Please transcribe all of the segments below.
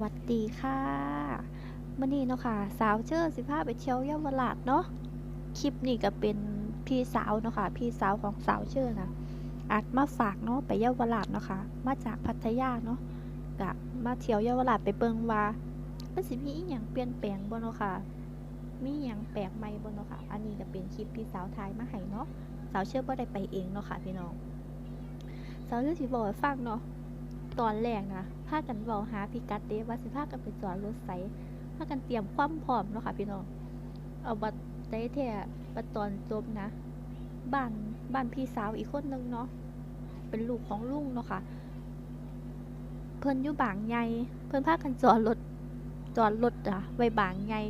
วัสดีค่ะมื่อนี้เนาะค่ะ สาวเชิญสิพาไปเที่ยวเยาวราชเนาะคลิปนี้ก็เป็นพี่สาวเนาะค่ะ พี่สาวของสาวเชิญนะอัดมาฝากเนาะไปเยาวราชเนาะค่ะ มาจากพัทยาเนาะกะมาเที่ยวเยาวราชไปเบิงว่ามันสิมีอีหยังเปลี่ยนแปลงบ่เนาะค่ะ มีอีหยังแปลกใหม่บ่เนาะค่ะ อันนี้ก็เป็นคลิปพี่สาวถ่ายมาให้เนาะสาวเชิญบ่ได้ไปเองเนาะค่ะพี่น้องสาวเชิญสิบอกฟังเนาะตอนแรกนะากันเว้าหาพิกัดเด้ว่าสิพากันไปจอดรถไสพากันเตรียมความพร้อมเนาะค่ะพี่น้อง เอาบัตรได้แท้บัตรตอนจบนะ บ้านบ้านพี่สาวอีกคนนึงเนาะ เป็นลูกของลุงเนาะค่ะ เพิ่นอยู่บางใหญ่ เพิ่นพากันจอดรถจอดรถอะไว้บางใหญ่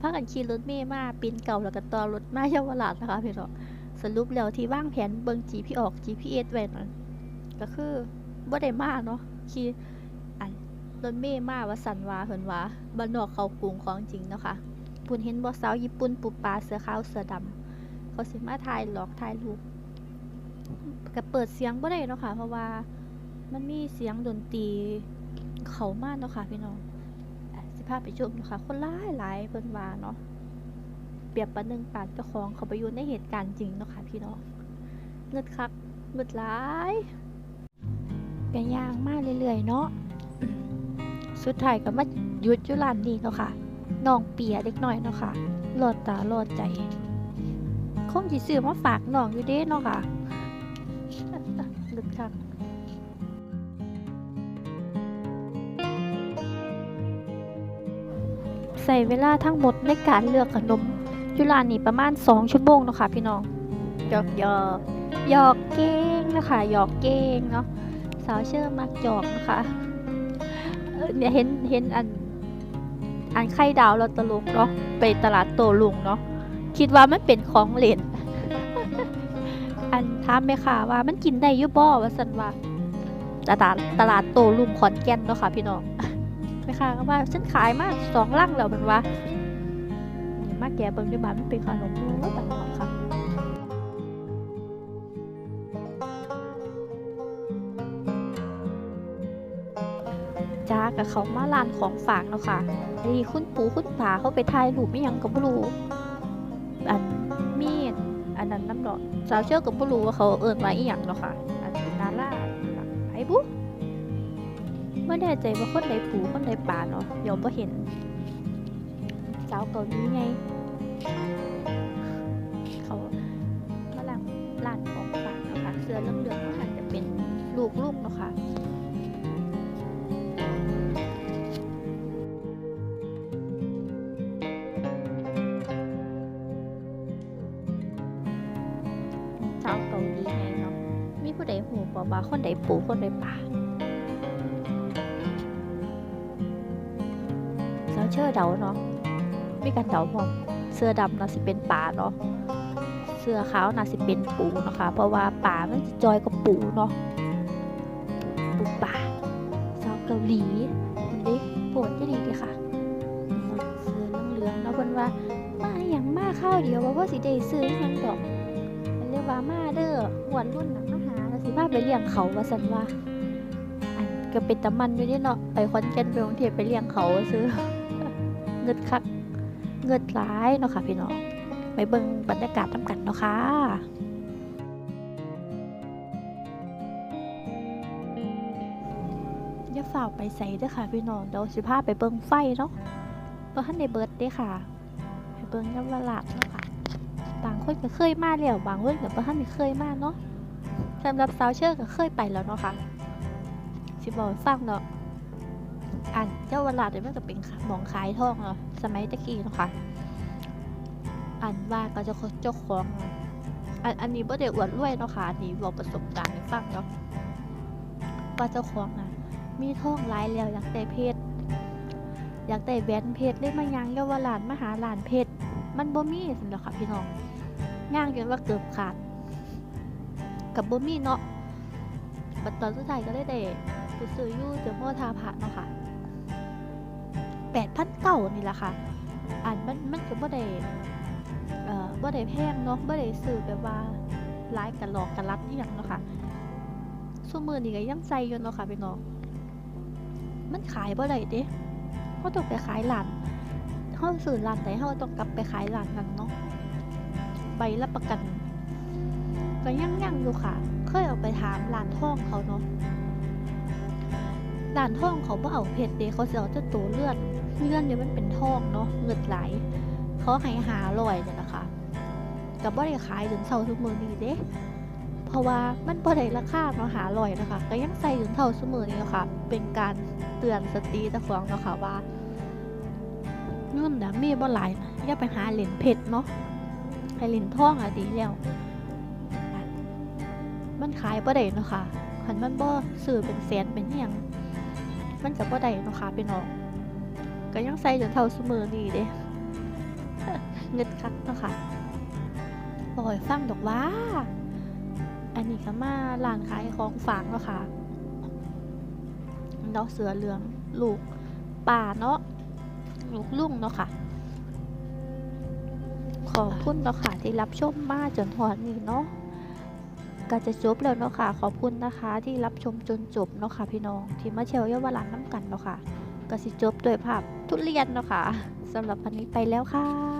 พากันขี่รถเมล์มาปีนเก่าแล้วก็ต่อรถมาเยาวราชนะคะพี่น้องสรุปแล้วที่วางแผนเบิ่ง G พี่ออก GPS ไว้นั่นก็คือบ่ได้มาเนาะขี่ รถเมย์มาว่าสันวาเพิ่นว่าบ้านนอกเขากรุงของจริงเนาะค่ะปุ่นเห็นบ่สาวญี่ปุ่นปุบปลาเสื้อขาวเสื้อดำเขาสิมาถ่ายหลอกถ่ายรูปก็เปิดเสียงบ่ได้เนาะค่ะเพราะว่ามันมีเสียงดนตรีเขามาเนาะค่ะพี่น้องสิพาไปชมเนาะค่ะคนหลายหลายเพิ่นว่าเนาะเปรียบประหนึ่งปานเจ้าของเขาไปอยู่ในเหตุการณ์จริงเนาะค่ะพี่น้องเงึดคักเงึดหลายก็ย่างมากเรื่อยๆเนาะ สุดท้ายก็มาหยุดอยู่ร้านนี้เนาะค่ะน้องเปียเด็กน้อยเนาะค่ะรอดตารอดใจคงสิซื้อมาฝากน้องอยู่เด้เนาะค่ะลึกคักใส่เวลาทั้งหมดในการเลือกขนมยู่ร้านนี้ประมาณ 2 ชั่วโมงเนาะค่ะพี่น้องหยอกหยอกหยอกเก่งเนาะคะหยอกเก่งเนาะสาวเชื่อมักจอกนะคะ เนี่ยเห็นเห็นอัน อันไข่ดาวเราตลกเนาะไปตลาดโตลุงเนาะคิดว่ามันเป็นของเล่นอันถามแม่ค่ะว่ามันกินได้ยุบ่ว่าสันว่าตลาดตลาดโตลุงขอนแก่นเนาะค่ะพี่น้องแม่ค่ะก็ว่าฉันขายมาสองลังแล้วมันว่ามาแกะเบิ่งด้วยบ้านมันเป็นขนมโอ้บันเนา จ้ากับเขามาร้านของฝากเนาะค่ะนี่คุณปู่คุณป่าเขาไปถ่ายรูปไม่ยังกับรูอันมีดอันนั้นน้ำดอกสาวเชื่อกับบ่รู้ว่าเขาเอิ้นว่าอีหยังเนาะค่ะ อันนดาราค่ะไอ้บุ๊ไม่แน่ใจว่าคนใดปู่คนใดป่าเนาะยอมบ่เห็นสาวเกาหลีไง เขามาร้านร้านของฝากเนาะค่ะเสื้อเหลืองๆเนาะค่ะจะเป็นลูกลูกเนาะค่ะ หูบอกว่าคนใดปูคนใดป่าเสาเชื่อเดาเนาะมีการเดาพร้อมเสื้อดำน่าสิเป็นป่าเนาะเสื้อขาวน่าสิเป็นปูเนาะคะเพราะว่าป่ามันจะจอยกับปูเนาะปูป่าสาวเกาหลีมันดิปวดจะดีดีค่ะเสื้อเหลืองๆเนาะเพิ่นว่ามาอหย่างมาข้าวเดียวว่าว่าสิได้ซื้ออหยังดอกมันเรียกว่ามาเด้อหวนรุ่นนังมาหาแล้ว สิพาไปเลี้ยงเขาว่าสันว่า อันก็เป็นตะมันอยู่นี่เนาะไปคอนแกนไปกรุงเทพไปเลี้ยงเขาซื้อเงิดคักเงิดร้ายเนาะค่ะพี่น้องไปเบิ่งบรรยากาศน้ำกันเนาะค่ะอย่าฝ่ากไปใส่ด้อค่ะพี่น้องเดี๋ยวสิพาไปเบิ่งไฟเนาะเบ่ทันได้เบิดเด้ค่ะ ไปเบิ่งน้ำละลาดเนาะค่ะบางคนก็เคยมาแล้วบางคนก็บ่ทันได้เคยมาเนาะ สำหรับสาวเชื่อก็เคยไปแล้วเนาะค่ะสิบอกฟังเนาะอันเจ้าวราดเนี่ยมันก็เป็นหมองขายทองเนาะสมัยตะกี้เนาะค่ะอันว่าก็จะเจ้าของอันอันนี้บ่ได้อวดรวยเนาะค่ะอันนี้บอกประสบการณ์ให้ฟังเนาะว่าเจ้าของน่ะมีทองหลายแล้วอยากได้เพชรอยากได้แหวนเพชรได้มายังเยาวราชมหาหลานเพชรมันบ่มีสินหล้วค่ะพี่น้องย่างจนว่าเกือบขาด กับบ่มีเนาะบัดตอนสุดท้ายก็ได้ได้ไปซื้ออยู่เดี๋ยวโมทาพระเนาะค่ะแปดพันเก่านี่แหละค่ะอันมันมันก็บ่ได้เอ่อบ่ได้แพงเนาะบ่ได้ซื้อแบบว่าหลายกะหลอกกะลัดอหยังเนาะค่ะซุมื้อนี้ก็ยังใส่อยู่เนาะค่ะพี่น้องมันขายบ่ได้เด้เขาต้องไปขายร้านเขาซื้อร้านไหนเขาต้องกลับไปขายร้านนั้นเนาะใบรับประกัน ก็ยังยังอยู่ค่ะ เคยเอาไปถามร้านท่องเขาเนาะร้านท่องเขาบ่เอาเพชรเดเขาจะเอาแต่ตัวเลือนเลือนเนี่ยมันเป็นท่องเนาะเงินไหล เขาให้หาลอยเนี่ยนะคะกับบ่ได้ขายถึงเท่าทุกมือนี้เด้ เพราะว่ามันบ่ได้ราคาเนาะหาลอยนะคะ ก็ยังใส่ถึงเท่าเสมอนี้เนาะค่ะเป็นการเตือนสติตะฟองเนาะค่ะว่าเงินนะมีบ่หลายนะอย่าไปหาเหรียญเพชรเนาะให้เหรียญท่องอะดีแล้ว มันขายบ่ได้เนาะค่ะคันมันบ่ซื้อเป็นแสนเป็นอิหยังมันก็บ่ได้เนาะค่ะพี่น้องก็ยังใส่จนเท่าเสมอนี่เด้เงิดคักเนาะค่ะบ่อยฟังดอกว่า อันนี้ก็มาร้านขายของฝากเนาะค่ะดอกเสือเหลืองลูกป่าเนาะลูกลุงเนาะค่ะ ขอบคุณเนาะค่ะที่รับชมมาจนหอดนี้เนาะ ก็จะจบแล้วเนาะค่ะ ขอบคุณนะคะที่รับชมจนจบเนาะค่ะพี่น้องที่มาเชียวเยาวราชน้ำกันเนาะค่ะก็สิจบด้วยภาพทุเรียนเนาะค่ะสำหรับวันนี้ไปแล้วค่ะ